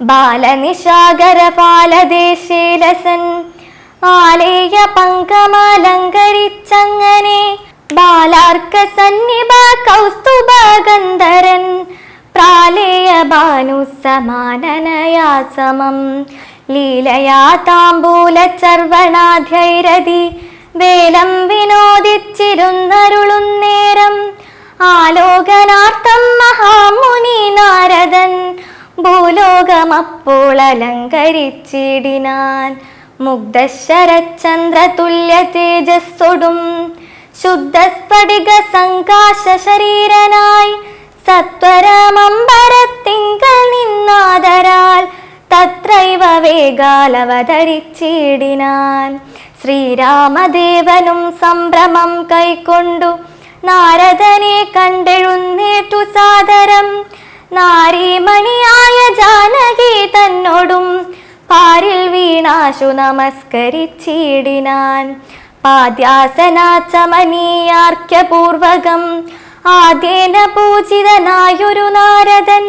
ബാലനിശാകര പാലദേശേലസൻ. ആലേയ പങ്കമാലങ്കരിച്ചങ്ങനെ ബാലാർക്ക സന്നിഭ കൗസ്തുഭ ഗന്ധരൻ പ്രാലേയ ഭാനു സമാനനയാ സമം ലീലയാ താമ്പൂല ചർവണാധൈരതി വേലം വിനോദിച്ചിരുന്നരുളും നേരം. ആലോകനാർത്ഥം ഭൂലോകമപ്പോൾ അലങ്കരിച്ചിടിനാൻ. മുഗ്ധശരചന്ദ്ര തുല്യ തേജസ്സൊടും ശുദ്ധസ്ഫടിക സങ്കാശ ശരീരനായി സത്വരമമ്പരത്തിങ്കൽ നിന്നാദരാൽ തത്രൈവ വേഗാലവതരിച്ചിടിനാൻ. ശ്രീരാമദേവനും സംഭ്രമം കൈക്കൊണ്ടു നാരദനെ കണ്ടെഴുന്നേറ്റു സാദരം. നാരീമണിയായ ജാനകി വീണാശു നമസ്കരിച്ചിടിനാൻ. പാദ്യാസനാച്ചമനീയാർക്യപൂർവകം ആദ്യേന പൂജിതനായൊരു നാരദൻ.